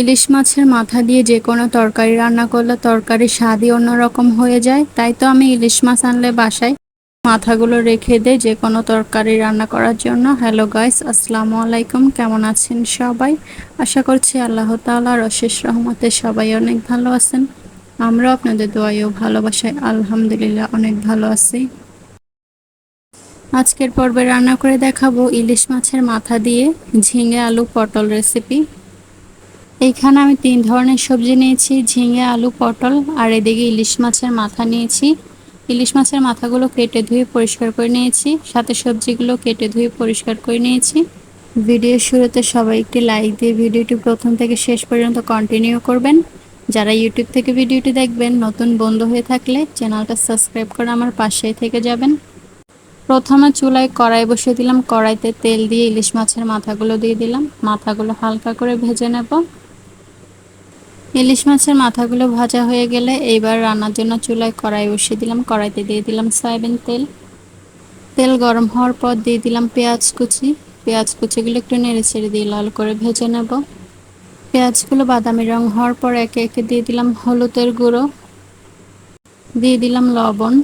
ইলিশ মাছের মাথা দিয়ে যে কোনো তরকারি রান্না করলে তরকারির স্বাদই অন্যরকম হয়ে যায়। তাই তো আমি ইলিশ মাছ আনলে বাসায় মাথাগুলো রেখে দেয় যে কোনো তরকারি রান্না করার জন্য। হ্যালো গাইস, আসসালামু আলাইকুম। কেমন আছেন সবাই? আশা করছি আল্লাহ তাআলার অশেষ রহমতে সবাই অনেক ভালো আছেন। আমরাও আপনাদের দোয়াইও ভালোবাসায় আলহামদুলিল্লাহ অনেক ভালো আছি। আজকের পর্বে রান্না করে দেখাবো ইলিশ মাছের মাথা দিয়ে ঝিঙে আলু পটল রেসিপি এইখানে আমি তিন ধরনের সবজি নিয়েছি, ঝিঙে, আলু, পটল, আর এদিকে ইলিশ মাছের মাথা নিয়েছি। ইলিশ মাছের মাথাগুলো কেটে ধুয়ে পরিষ্কার করে নিয়েছি, সাথে সবজিগুলো কেটে ধুয়ে পরিষ্কার করে নিয়েছি। ভিডিওর শুরুতে সবাই একটি লাইক দিয়ে ভিডিওটি প্রথম থেকে শেষ পর্যন্ত কন্টিনিউ করবেন। যারা ইউটিউব থেকে ভিডিওটি দেখবেন, নতুন বন্ধু হয়ে থাকলে চ্যানেলটা সাবস্ক্রাইব করে আমার পাশেই থেকে যাবেন। প্রথমে চুলায় কড়াই বসিয়ে দিলাম, কড়াইতে তেল দিয়ে ইলিশ মাছের মাথাগুলো দিয়ে দিলাম। মাথাগুলো হালকা করে ভেজে নেব। ইলিশ মাছের মাথাগুলো ভাজা হয়ে গেলে এইবার রান্নার জন্য চুলায় কড়াই বসিয়ে দিলাম। কড়াইতে দিয়ে দিলাম সয়াবিন তেল। তেল গরম হওয়ার পর দিয়ে দিলাম পেঁয়াজ কুচি। পেঁয়াজ কুচিগুলো একটু নেড়ে ছেড়ে দিয়ে লাল করে ভেজে নেব। পেঁয়াজগুলো বাদামি রং হওয়ার পর একে একে দিয়ে দিলাম হলুদের গুঁড়ো। দিয়ে দিলাম লবণ।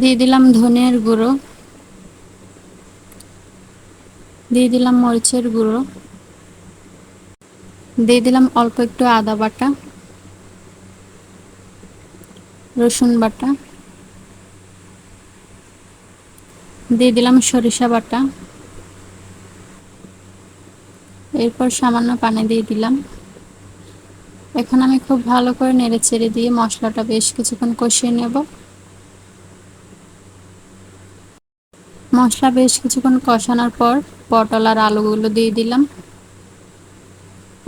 দিয়ে দিলাম ধনের গুঁড়ো। দিয়ে দিলাম মরিচের গুঁড়ো। দিয়ে দিলাম অল্প একটু আদা বাটা, রসুন বাটা, দিয়ে দিলাম সরিষা বাটা, এরপর সামান্য পানি দিয়ে দিলাম। এখন আমি খুব ভালো করে নেড়ে চেড়ে দিয়ে মশলাটা বেশ কিছুক্ষণ কষিয়ে নেব। মশলা বেশ কিছুক্ষণ কষানোর পর পটল আর আলুগুলো দিয়ে দিলাম।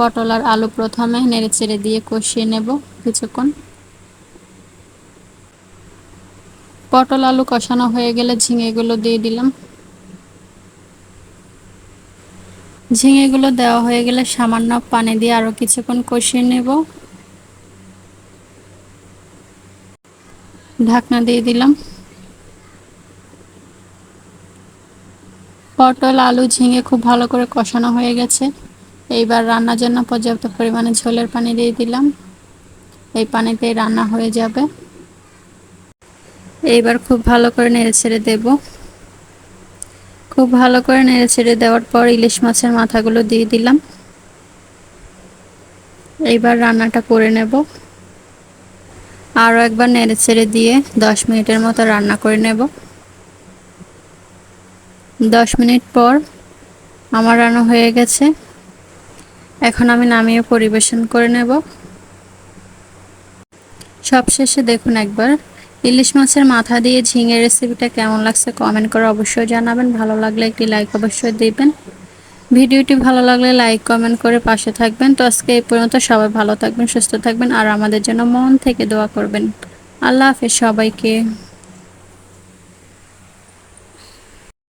পটল আর আলু প্রথমে নেড়ে চেড়ে দিয়ে কষিয়ে নেব কিছুক্ষণ। পটল আলু কষানো হয়ে গেলে ঝিঙেগুলো দিয়ে দিলাম। ঝিঙেগুলো দেওয়া হয়ে গেলে সামান্য পানি দিয়ে আরও কিছুক্ষণ কষিয়ে নেব। ঢাকনা দিয়ে দিলাম। পটল, আলু, ঝিঙে খুব ভালো করে কষানো হয়ে গেছে। এইবার রান্নার জন্য পর্যাপ্ত পরিমাণে ঝোলের পানি দিয়ে দিলাম। এই পানিতে রান্না হয়ে যাবে। এইবার খুব ভালো করে নেড়ে ছেড়ে দেব। খুব ভালো করে নেড়ে ছেড়ে দেওয়ার পর ইলিশ মাছের মাথাগুলো দিয়ে দিলাম। এইবার রান্নাটা করে নেব। আরও একবার নেড়ে ছেড়ে দিয়ে দশ মিনিটের মতো রান্না করে নেব। দশ মিনিট পর আমার রান্না হয়ে গেছে। এখন আমি নামিয়ে পরিবেশন করে নেব। সবশেষে দেখুন একবার, ইলিশ মাছের মাথা দিয়ে ঝিঙে রেসিপিটা কেমন লাগছে কমেন্ট করে অবশ্যই জানাবেন। ভালো লাগলে একটি লাইক অবশ্যই দিবেন। ভিডিওটি ভালো লাগলে লাইক কমেন্ট করে পাশে থাকবেন। তো আজকে এই পর্যন্ত সবাই ভালো থাকবেন, সুস্থ থাকবেন আর আমাদের জন্য মন থেকে দোয়া করবেন। আল্লাহ হাফেজ সবাইকে।